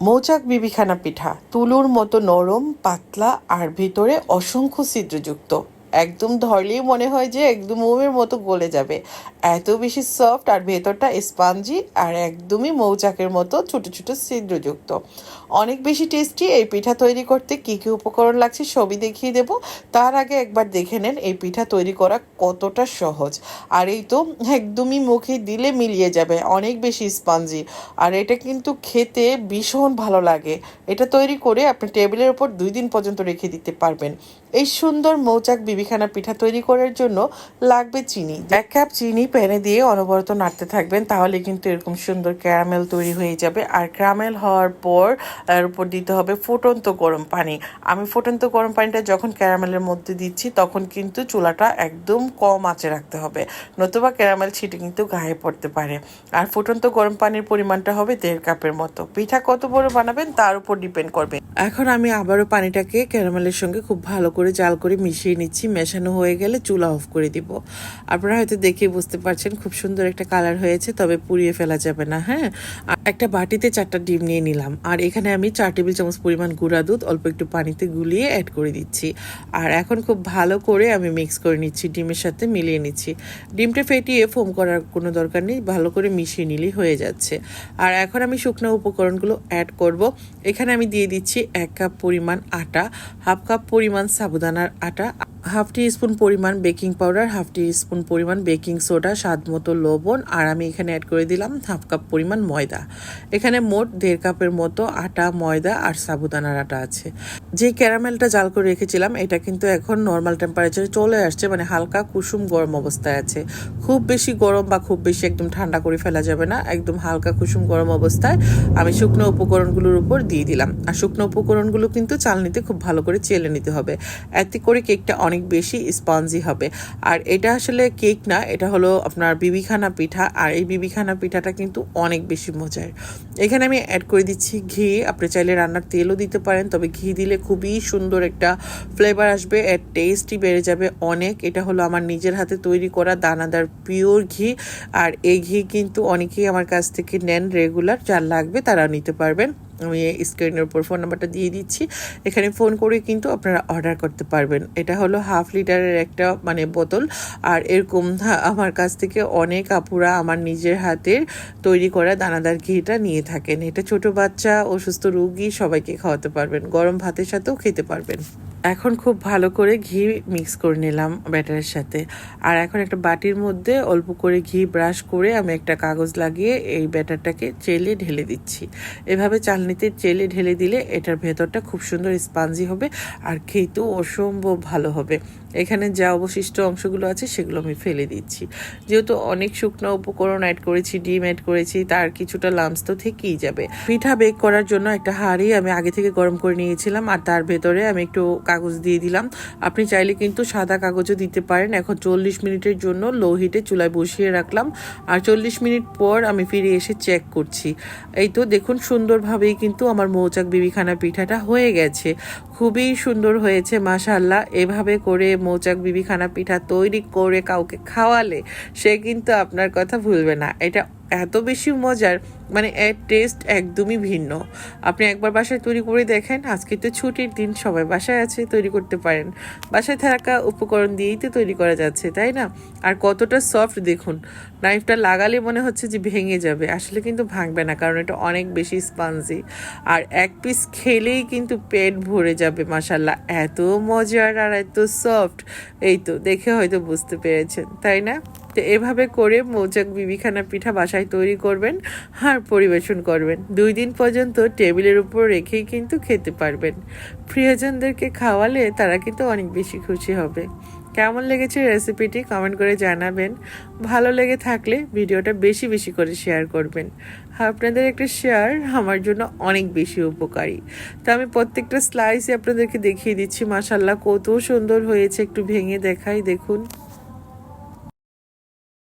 মৌচাক বিবিখানা পিঠা তুলুর মতো নরম পাতলা আর ভিতরে অসংখ্য ছিদ্রযুক্ত। একদম ধরলেই মনে হয় যে একদম মোমের মতো গলে যাবে। এত বেশি সফট আর ভেতরটা স্পাঞ্জি আর একদমই মৌচাকের মতো ছোট ছোটো ছিদ্রযুক্ত। অনেক বেশি টেস্টি এই পিঠা তৈরি করতে কী কী উপকরণ লাগছে সবই দেখিয়ে দেব। তার আগে একবার দেখে নেন এই পিঠা তৈরি করা কতটা সহজ। আর এই তো একদমই মুখে দিলে মিলিয়ে যাবে, অনেক বেশি স্পঞ্জি আর এটা কিন্তু খেতে ভীষণ ভালো লাগে। এটা তৈরি করে আপনি টেবিলের উপর দুই দিন পর্যন্ত রেখে দিতে পারবেন। এই সুন্দর মৌচাক বিবিখানা পিঠা তৈরি করার জন্য লাগবে চিনি। এক কাপ চিনি প্যানে দিয়ে অনবরত নাড়তে থাকবেন, তাহলে কিন্তু এরকম সুন্দর ক্যারামেল তৈরি হয়ে যাবে। আর ক্যারামেল হওয়ার পর এর উপর দিতে হবে ফুটন্ত গরম পানি। আমি ফুটন্ত গরম পানিটা যখন ক্যারামেলের মধ্যে দিচ্ছি, তখন কিন্তু চুলাটা একদম কম আঁচে রাখতে হবে, নতুবা ক্যারামেল ছিটে কিন্তু গায়ে পড়তে পারে। আর ফুটন্ত গরম পানির পরিমাণটা হবে দেড় কাপের মতো। পিঠা কত বড় বানাবেন তার উপর ডিপেন্ড করবে। এখন আমি আবারও পানিটাকে ক্যারামেলের সঙ্গে খুব ভালো করে জাল করে মিশিয়ে নিচ্ছি। মেশানো হয়ে গেলে চুলা অফ করে দিব। আপনারা হয়তো দেখে বুঝতে পারছেন খুব সুন্দর একটা কালার হয়েছে, তবে পুড়িয়ে ফেলা যাবে না হ্যাঁ? একটা বাটিতে চারটা ডিম নিয়ে নিলাম। আর এখানে আমি চার টেবিল চামচ পরিমাণ গুঁড়া দুধ অল্প একটু পানিতে গুলিয়ে অ্যাড করে দিচ্ছি। আর এখন খুব ভালো করে আমি মিক্স করে নিচ্ছি, ডিমের সাথে মিলিয়ে নিচ্ছি। ডিমটা ফেটিয়ে ফোম করার কোনো দরকার নেই, ভালো করে মিশিয়ে নিলেই হয়ে যাচ্ছে। আর এখন আমি শুকনো উপকরণগুলো অ্যাড করব। এখানে আমি দিয়ে দিচ্ছি এক কাপ পরিমাণ আটা, হাফ কাপ পরিমাণ সাবুদানার আটা হাফ টি স্পুন পরিমাণ baking powder, half teaspoon পরিমাণ বেকিং সোডা, স্বাদ মতো লবণ, আর আমি এখানে অ্যাড করে দিলাম হাফ কাপ পরিমাণ ময়দা। এখানে মোট দেড় কাপের মতো আটা, ময়দা আর সাবুদানার আটা আছে। যে ক্যারামেলটা জাল করে রেখেছিলাম, এটা কিন্তু এখন নর্মাল টেম্পারেচারে চলে আসছে মানে হালকা কুসুম গরম অবস্থায় আছে। খুব বেশি গরম বা খুব বেশি একদম ঠান্ডা করে ফেলা যাবে না, একদম হালকা কুসুম গরম অবস্থায় আমি শুকনো উপকরণগুলোর উপর দিয়ে দিলাম। আর শুকনো উপকরণগুলো কিন্তু চালনিতে খুব ভালো করে চেলে নিতে হবে। এতে করে কেকটা অনেক বেশি স্পঞ্জি হবে। আর এটা আসলে কেক না, এটা হলো আপনার বিবিখানা পিঠা, আর এই বিবিখানা পিঠাটা কিন্তু অনেক বেশি মজার। এখানে আমি অ্যাড করে দিচ্ছি ঘি, আপনি চাইলে রান্নার তেলও দিতে পারেন, তবে ঘি দিলে খুবই সুন্দর একটা ফ্লেভার আসবে, এর টেস্টই বেড়ে যাবে অনেক। এটা হলো আমার নিজের হাতে তৈরি করা দানাদার পিওর ঘি, আর এই ঘি কিন্তু অনেকেই আমার কাছ থেকে নেন রেগুলার যার লাগবে তারা নিতে পারবেন। আমি স্ক্রিনের উপর ফোন নাম্বারটা দিয়ে দিচ্ছি। এখানে ফোন করে কিন্তু আপনারা অর্ডার করতে পারবেন। এটা হলো হাফ লিটারের একটা মানে বোতল। আর এরকম আমার কাছ থেকে অনেক আপুরা আমার নিজের হাতের তৈরি করা দানাদার ঘিটা নিয়ে থাকেন। এটা ছোট বাচ্চা, অসুস্থ রুগী, সবাইকে খাওয়াতে পারবেন। গরম ভাতের সাথেও খেতে পারবেন। এখন খুব ভালো করে ঘি মিক্স করে নিলাম ব্যাটারের সাথে। আর এখন একটা বাটির মধ্যে অল্প করে ঘি ব্রাশ করে আমি একটা কাগজ লাগিয়ে এই ব্যাটারটাকে চেলে ঢেলে দিচ্ছি। এভাবে চালনিতে চেলে ঢেলে দিলে এটার ভেতরটা খুব সুন্দর স্পাঞ্জি হবে আর খেতেও অসম্ভব ভালো হবে। এখানে যা অবশিষ্ট অংশগুলো আছে সেগুলো আমি ফেলে দিচ্ছি। যেহেতু অনেক শুকনো উপকরণ অ্যাড করেছি, ডিম অ্যাড করেছি, তার কিছুটা লামস তো থেকেই যাবে। পিঠা বেক করার জন্য একটা হাঁড়ি আমি আগে থেকে গরম করে নিয়েছিলাম আর তার ভেতরে আমি একটু কাগজ দিয়ে দিলাম। আপনি চাইলে কিন্তু সাদা কাগজও দিতে পারেন। এখন চল্লিশ মিনিটের জন্য লো হিটে চুলায় বসিয়ে রাখলাম। আর চল্লিশ মিনিট পর আমি ফিরে এসে চেক করছি। এই তো দেখুন সুন্দরভাবেই কিন্তু আমার মৌচাক বিবিখানা পিঠাটা হয়ে গেছে। খুবই সুন্দর হয়েছে মাশাল্লাহ এভাবে করে মৌচাক বিবিখানা পিঠা তৈরি করে কাউকে খাওয়ালে সে কিন্তু আপনার কথা ভুলবে না। এটা এত বেশি মজার মানে এর টেস্ট একদমই ভিন্ন। আপনি একবার বাসায় তৈরি করে দেখেন, আজকে তো ছুটির দিন, সবাই বাসায় আছে, তৈরি করতে পারেন। বাসায় থাকা উপকরণ দিয়েই তো তৈরি করা যাচ্ছে, তাই না? আর কতটা সফট দেখুন নাইফটা লাগালে মনে হচ্ছে যে ভেঙে যাবে। আসলে কিন্তু ভাঙবে না, কারণ এটা অনেক বেশি স্পঞ্জি আর এক পিস খেলেই কিন্তু পেট ভরে যাবে মাসাল্লাহ এত মজার আর এত সফট এই তো, দেখে হয়তো বুঝতে পেরেছেন, তাই না? তো এভাবে করে মৌচাক বিবিখানা পিঠা বাসায় তৈরি করবেন আর পরিবেশন করবেন। দুই দিন পর্যন্ত টেবিলের উপর রেখেই কিন্তু খেতে পারবেন। প্রিয়জনদেরকে খাওয়ালে তারা কিন্তু অনেক বেশি খুশি হবে। কেমন লেগেছে রেসিপিটি কমেন্ট করে জানাবেন। ভালো লেগে থাকলে ভিডিওটা বেশি বেশি করে শেয়ার করবেন। আপনাদের একটা শেয়ার আমার জন্য অনেক বেশি উপকারী। তো আমি প্রত্যেকটা স্লাইসে আপনাদেরকে দেখিয়ে দিচ্ছি। মাসাল্লাহ কত সুন্দর হয়েছে। একটু ভেঙে দেখাই, দেখুন।